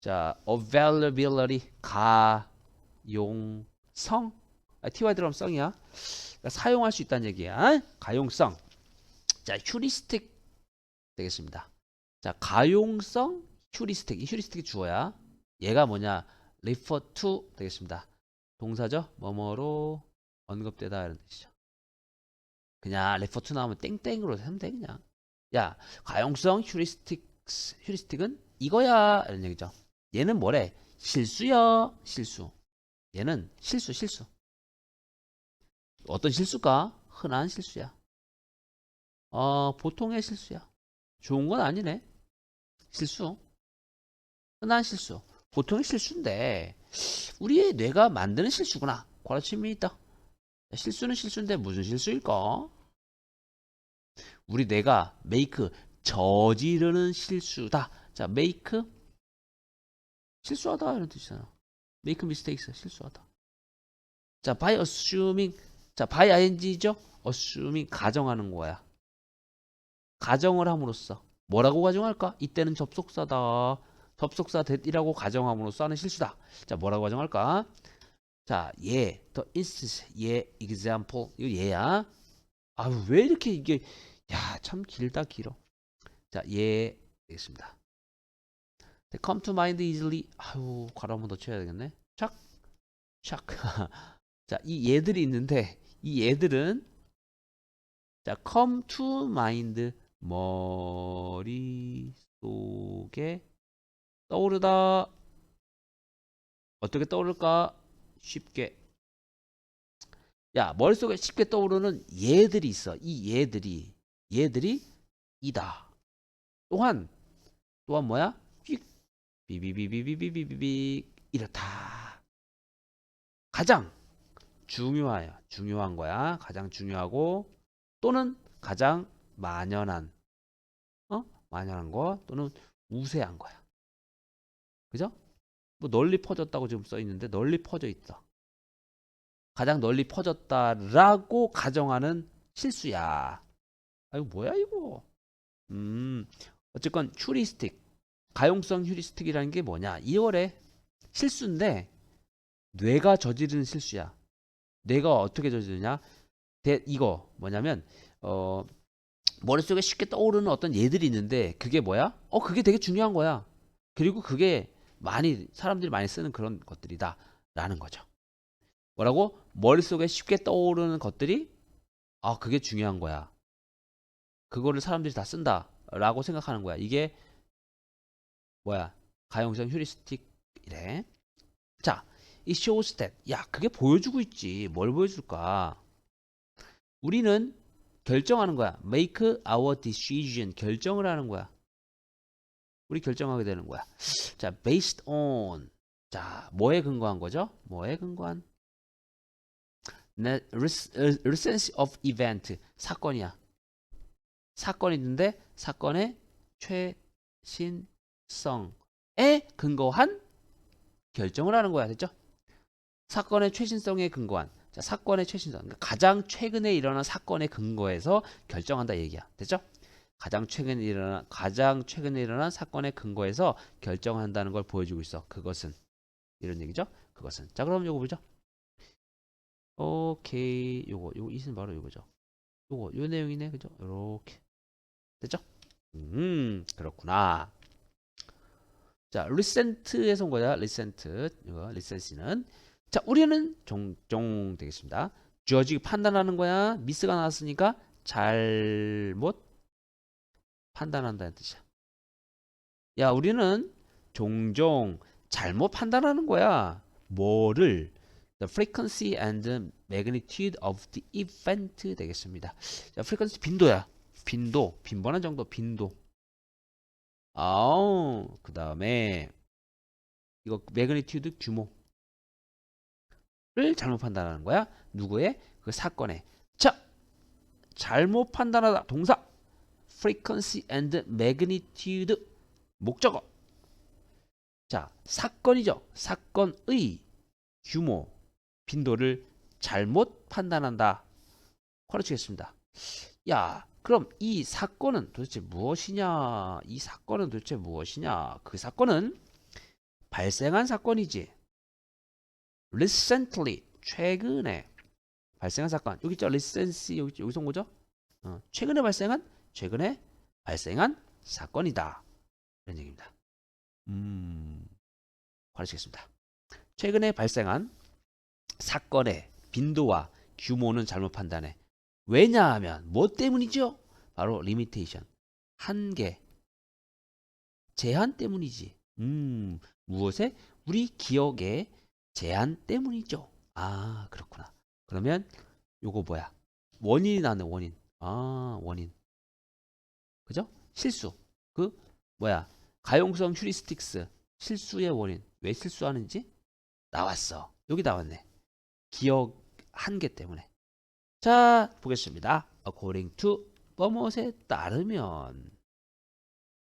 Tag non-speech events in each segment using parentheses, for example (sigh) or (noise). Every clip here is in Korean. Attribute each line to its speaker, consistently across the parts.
Speaker 1: 자, availability 가용성. 아, ty 들어가면 성이야. 그러니까 사용할 수 있다는 얘기야. 가용성. 자, 휴리스틱 되겠습니다. 자, 가용성 휴리스틱. 이 휴리스틱이 주어야. 얘가 뭐냐? refer to 되겠습니다. 동사죠? 뭐뭐로 언급되다 이런 뜻이죠. 그냥 refer to 나오면 땡땡으로 하면 돼 그냥. 야, 가용성 휴리스틱 휴리스틱은 이거야 이런 얘기죠. 얘는 뭐래? 실수야, 실수. 얘는 실수, 실수. 어떤 실수가? 흔한 실수야. 어, 보통의 실수야. 좋은 건 아니네. 실수. 흔한 실수. 보통의 실수인데, 우리의 뇌가 만드는 실수구나. 가르침이 있다. 실수는 실수인데 무슨 실수일까? 우리 뇌가 make 저지르는 실수다. 자, make 실수하다 이런 뜻이잖아. make mistakes 실수하다. 자, by assuming 자, by ing죠? assuming 가정하는 거야. 가정을 함으로써 뭐라고 가정할까? 이때는 접속사다. 접속사 that이라고 가정함으로써 하는 실수다. 자, 뭐라고 가정할까? 자, 얘, the instance, 얘, example, 이거 얘야. 아유, 왜 이렇게 이게, 야, 참 길다, 길어. 자, 얘, 되겠습니다. They come to mind easily. 아유, 괄호 한번 더 쳐야 되겠네. 착, 착. (laughs) 자, 이 얘들이 있는데, 이 얘들은, 자, come to mind, 머릿속에 떠오르다. 어떻게 떠오를까? 쉽게. 야, 머릿속에 쉽게 떠오르는 얘들이 있어. 이 얘들이, 얘들이 이다. 또한, 또한 뭐야? 휙, 비비비비비비비비, 이렇다. 가장 중요해요. 중요한 거야. 가장 중요하고, 또는 가장 만연한, 어? 만연한 거, 또는 우세한 거야. 그죠? 뭐 널리 퍼졌다고 지금 써 있는데 널리 퍼져 있어. 가장 널리 퍼졌다라고 가정하는 실수야. 아 이거 뭐야 이거? 음 어쨌건 휴리스틱 가용성 휴리스틱이라는 게 뭐냐? 2월에 실수인데 뇌가 저지르는 실수야. 뇌가 어떻게 저지르냐? 대, 이거 뭐냐면 어 머릿속에 쉽게 떠오르는 어떤 예들이 있는데 그게 뭐야? 어 그게 되게 중요한 거야. 그리고 그게 많이 사람들이 많이 쓰는 그런 것들이다 라는 거죠. 뭐라고? 머릿속에 쉽게 떠오르는 것들이 아 그게 중요한 거야. 그거를 사람들이 다 쓴다 라고 생각하는 거야. 이게 뭐야? 가용성 휴리스틱이래. 자, 이 shows 야 그게 보여주고 있지. 뭘 보여줄까? 우리는 결정하는 거야. make our decision 결정을 하는 거야. 우리 결정하게 되는 거야. 자, based on. 자, 뭐에 근거한 거죠? 뭐에 근거한? 네, recent of event. 사건이야. 사건이 있는데 사건의 최신 성에 근거한 결정을 하는 거야. 됐죠? 사건의 최신성에 근거한. 자, 사건의 최신성. 그러니까 가장 최근에 일어난 사건에 근거해서 결정한다 얘기야. 됐죠? 가장 최근에 일어난 가장 최근에 일어난 사건에 근거해서 결정한다는 걸 보여주고 있어. 그것은 이런 얘기죠. 그것은 자 그럼 요거 보죠. 오케이 요거 요거 이는 바로 요거죠. 요거 요 내용이네 그죠? 요렇게 됐죠? 음 그렇구나. 자 recent에서 온 거야. recent 이거 recent는 자 우리는 종종 되겠습니다. 주어지기 판단하는 거야. 미스가 나왔으니까 잘못 판단한다는 뜻이야. 야, 우리는 종종 잘못 판단하는 거야. 뭐를? The frequency and magnitude of the event 되겠습니다. 자, frequency 빈도야. 빈도, 빈번한 정도, 빈도. 아우, 그 다음에 이거 magnitude 규모를 잘못 판단하는 거야. 누구의? 그 사건의. 자, 잘못 판단하다. 동사. frequency and magnitude 목적어 자 사건이죠 사건의 규모 빈도를 잘못 판단한다 가르치겠습니다 야 그럼 이 사건은 도대체 무엇이냐? 이 사건은 도대체 무엇이냐? 그 사건은 발생한 사건이지. recently 최근에 발생한 사건. 여기 있죠? Recently 여기 여기서 온 거죠? 어, 최근에 발생한 최근에 발생한 사건이다. 이런 얘기입니다. 음. 가르치겠습니다. 최근에 발생한 사건의 빈도와 규모는 잘못 판단해 왜냐하면 뭐 때문이죠 바로 리미테이션 한계 제한 때문이지 음 무엇에 우리 기억의 제한 때문이죠. 아, 그렇구나. 그러면 요거 뭐야? 원인이 나네, 원인. 아, 원인. 그죠? 실수. 그 뭐야? 가용성 휴리스틱스. 실수의 원인. 왜 실수하는지 나왔어. 여기 나왔네. 기억 한계 때문에. 자, 보겠습니다. according to 뭐뭇에 따르면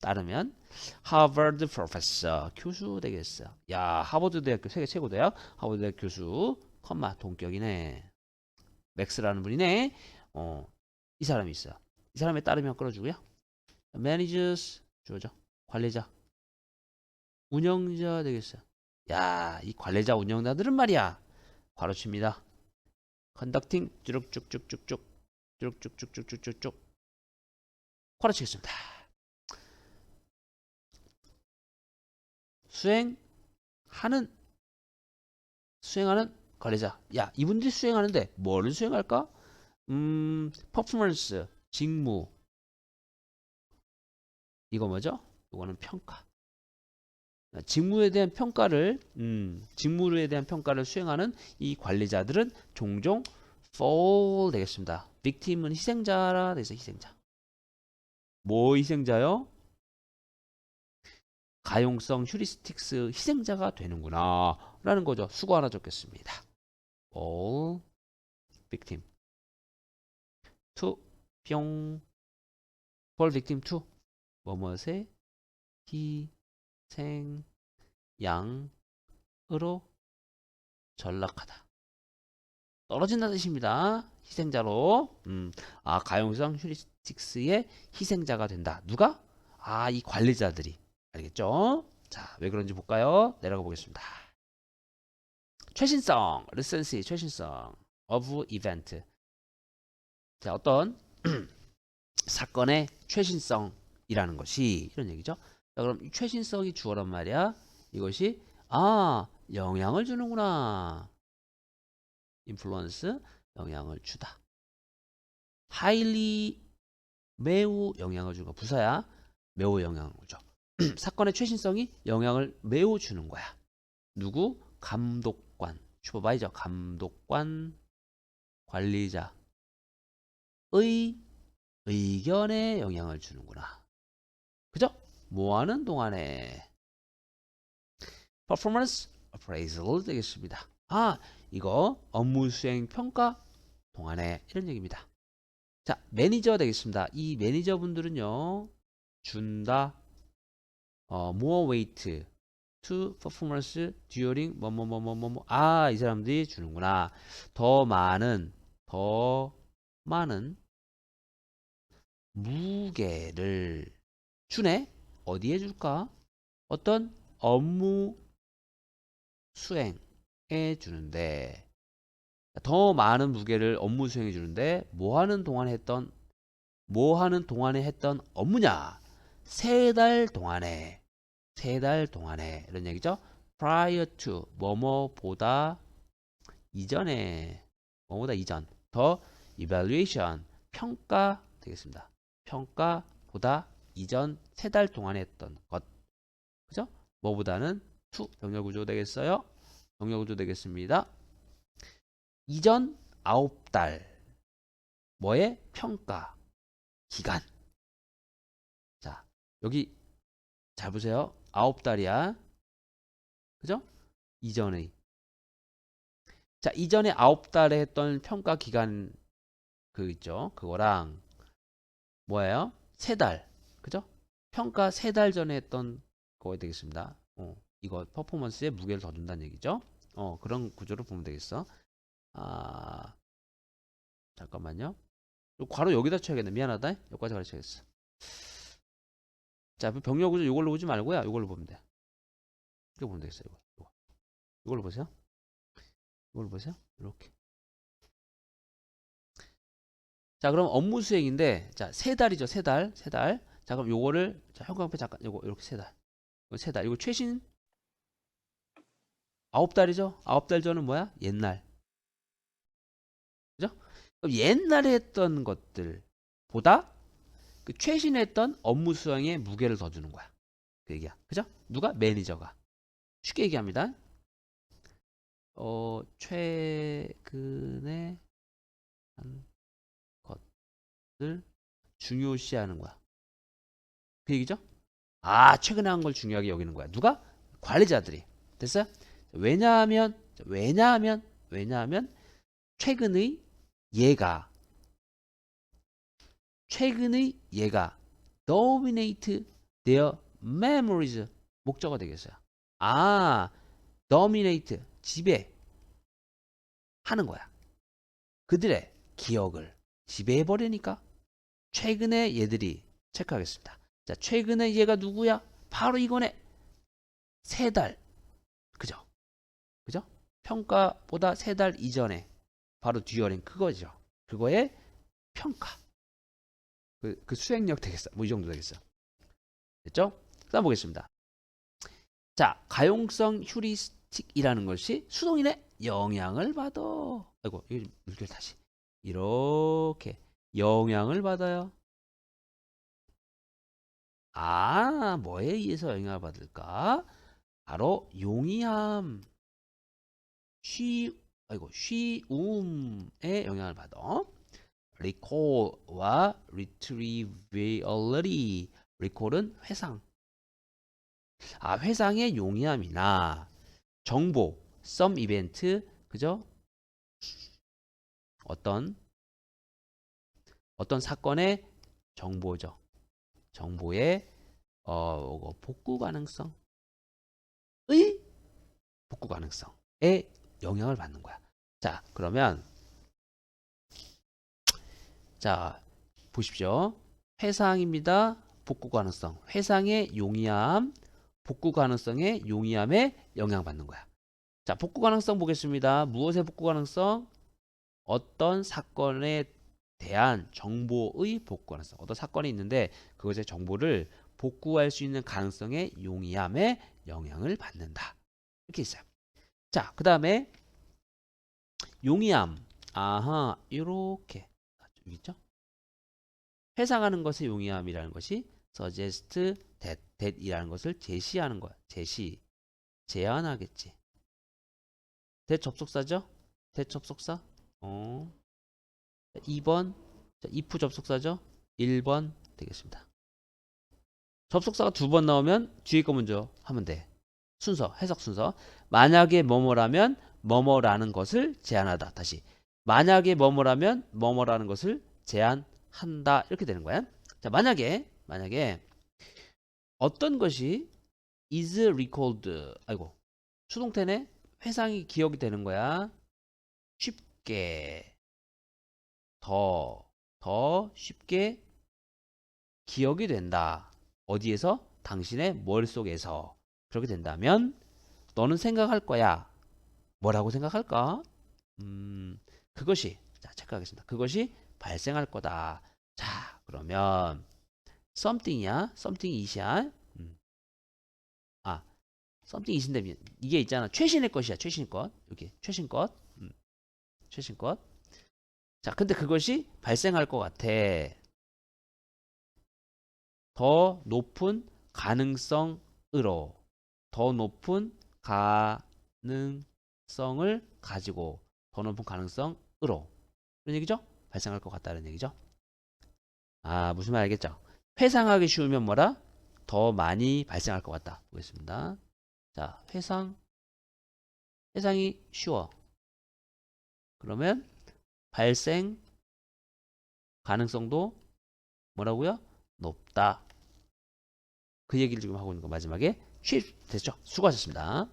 Speaker 1: 따르면 하버드 프로페서 교수 되겠어. 야, 하버드 대학교 세계 최고 대학 하버드 대학 교수 컴마 동격이네. 맥스라는 분이네. 어, 이 사람이 있어. 이 사람에 따르면 끌어주고요. managers 주어져. 관리자. 운영자 되겠어. 야, 이 관리자 운영자들은 말이야. 과로칩니다. 컨덕팅 쭉쭉쭉쭉쭉 쭉쭉쭉쭉쭉쭉 과로치겠습니다. 수행하는 수행하는 관리자. 야, 이분들이 수행하는데 뭐를 수행할까? 음, 퍼포먼스, 직무. 이거 뭐죠? 이거는 평가. 직무에 대한 평가를 음, 직무에 대한 평가를 수행하는 이 관리자들은 종종 fall 되겠습니다. victim은 희생자라 돼서 희생자. 뭐 희생자요? 가용성 휴리스틱스 희생자가 되는구나 라는 거죠. 수고 하나 적겠습니다. all victim to 뿅 fall victim to 뭐뭐의 희 생 양으로 전락하다. 떨어진다는 뜻입니다. 희생자로. 음, 아, 가용성 휴리스틱스의 희생자가 된다. 누가? 아, 이 관리자들이. 알겠죠? 자, 왜 그런지 볼까요? 내려가 보겠습니다. 최신성, recency, 최신성 of event. 자, 어떤 (clears throat) 사건의 최신성이라는 것이 이런 얘기죠. 자, 그럼 이 최신성이 주어란 말이야. 이것이 아, 영향을 주는구나. influence, 영향을 주다. highly, 매우 영향을 주는 거. 부사야. 매우 영향을 줘. (clears throat) 사건의 최신성이 영향을 매우 주는 거야. 누구? 감독관, 슈퍼바이저, 감독관, 관리자의 의견에 영향을 주는구나. 그죠? 뭐 하는 동안에 performance appraisal 되겠습니다. 아, 이거 업무 수행 평가 동안에 이런 얘기입니다. 자, 매니저 되겠습니다. 이 매니저 분들은요, 준다, 어, more weight to performance during 뭐뭐뭐뭐뭐 아, 이 사람들이 주는구나. 더 많은 더 많은 무게를 주네. 어디에 줄까? 어떤 업무 수행에 주는데 더 많은 무게를 업무 수행해 주는데 뭐 하는 동안에 했던 뭐 하는 동안에 했던 업무냐? 세 달 동안에 세 달 동안에 이런 얘기죠. prior to 뭐뭐보다 이전에 뭐보다 이전 더 evaluation 평가 되겠습니다. 평가보다 이전 세 달 동안에 했던 것 그죠? 뭐보다는 to 병렬 구조 되겠어요. 병렬 구조 되겠습니다. 이전 아홉 달 뭐의 평가 기간 자 여기 잘 보세요. 아홉 달이야. 그죠? 이전에. 자, 이전에 아홉 달에 했던 평가 기간 그 있죠. 그거랑 뭐예요? 세 달. 그죠? 평가 세 달 전에 했던 거에 되겠습니다. 어, 이거 퍼포먼스에 무게를 더 준다는 얘기죠. 어, 그런 구조로 보면 되겠어. 아, 잠깐만요. 괄호 여기다 쳐야겠네. 미안하다. 여기까지 가르쳐야겠어. 자, 병력 구조 이걸로 보지 말고요. 이걸로 보면 돼. 쉽게 보면 되겠어요. 이거. 이거. 이걸로 보세요. 이걸로 보세요. 이렇게. 자, 그럼 업무 수행인데, 자, 세 달이죠, 세 달, 세 달. 자, 그럼 요거를, 자, 형광펜 잠깐, 요거, 이렇게 세 달. 이거 세 달. 이거 최신, 아홉 달이죠? 아홉 달 전은 뭐야? 옛날. 그죠? 그럼 옛날에 했던 것들보다 그 최신에 했던 업무 수행에 무게를 더 주는 거야. 그 얘기야. 그죠? 누가? 매니저가. 쉽게 얘기합니다. 어, 최근에 한 것을 중요시하는 거야. 그 얘기죠? 아, 최근에 한 걸 중요하게 여기는 거야. 누가? 관리자들이. 됐어요? 왜냐하면, 왜냐하면, 왜냐하면, 최근의 얘가, 최근의 얘가 dominate their memories 목적어 되겠어요. 아, dominate 지배 하는 거야. 그들의 기억을 지배해 버리니까 최근에 얘들이 체크하겠습니다. 자, 최근에 얘가 누구야? 바로 이거네. 세 달. 그죠? 그죠? 평가보다 세 달 이전에 바로 듀어링 그거죠. 그거의 평가. 그, 그 수행력 되겠어. 뭐 이 정도 되겠어. 됐죠? 그다음 보겠습니다. 자, 가용성 휴리스틱이라는 것이 수동인의 영향을 받아. 아이고, 이거 물결 다시. 이렇게 영향을 받아요. 아, 뭐에 의해서 영향을 받을까? 바로 용이함, 쉬, 아이고, 쉬움에 영향을 받아. recall과 retrievability. recall은 회상. 아, 회상의 용이함이나 정보, some event, 그죠? 어떤 어떤 사건의 정보죠. 정보의 어 이거 복구 가능성의 복구 가능성에 영향을 받는 거야. 자, 그러면 자, 보십시오. 회상입니다. 복구 가능성. 회상의 용이함, 복구 가능성의 용이함에 영향받는 거야. 자, 복구 가능성 보겠습니다. 무엇의 복구 가능성? 어떤 사건에 대한 정보의 복구 가능성. 어떤 사건이 있는데 그것의 정보를 복구할 수 있는 가능성의 용이함에 영향을 받는다. 이렇게 있어요. 자, 그 다음에 용이함. 아하, 이렇게 여기 있죠? 회상하는 것의 용이함이라는 것이 suggest that, that이라는 것을 제시하는 거야. 제시, 제안하겠지. that 접속사죠? that 접속사. 어. 2번, 자, if 접속사죠? 1번 되겠습니다. 접속사가 두 번 나오면 뒤에 거 먼저 하면 돼. 순서, 해석 순서. 만약에 뭐뭐라면 뭐뭐라는 것을 제안하다. 다시. 만약에 뭐뭐라면 뭐뭐라는 것을 제안한다. 이렇게 되는 거야. 자, 만약에 만약에 어떤 것이 is recalled 아이고 수동태네 회상이 기억이 되는 거야. 쉽게 더, 더 쉽게 기억이 된다. 어디에서? 당신의 머릿속에서. 그렇게 된다면 너는 생각할 거야. 뭐라고 생각할까? 음, 그것이 자, 체크하겠습니다. 그것이 발생할 거다. 자, 그러면 something이야. something is이야. 음. 아, something is인데 이게 있잖아. 최신의 것이야. 최신 것. 여기 최신 것. 음. 최신 것. 자, 근데 그것이 발생할 것 같아. 더 높은 가능성으로 더 높은 가능성을 가지고 더 높은 가능성으로 그런 얘기죠? 발생할 것 같다는 얘기죠? 아 무슨 말 알겠죠? 회상하기 쉬우면 뭐라? 더 많이 발생할 것 같다 보겠습니다. 자 회상 회상이 쉬워 그러면 발생 가능성도 뭐라고요? 높다. 그 얘기를 지금 하고 있는 거 마지막에 쉬 됐죠? 수고하셨습니다.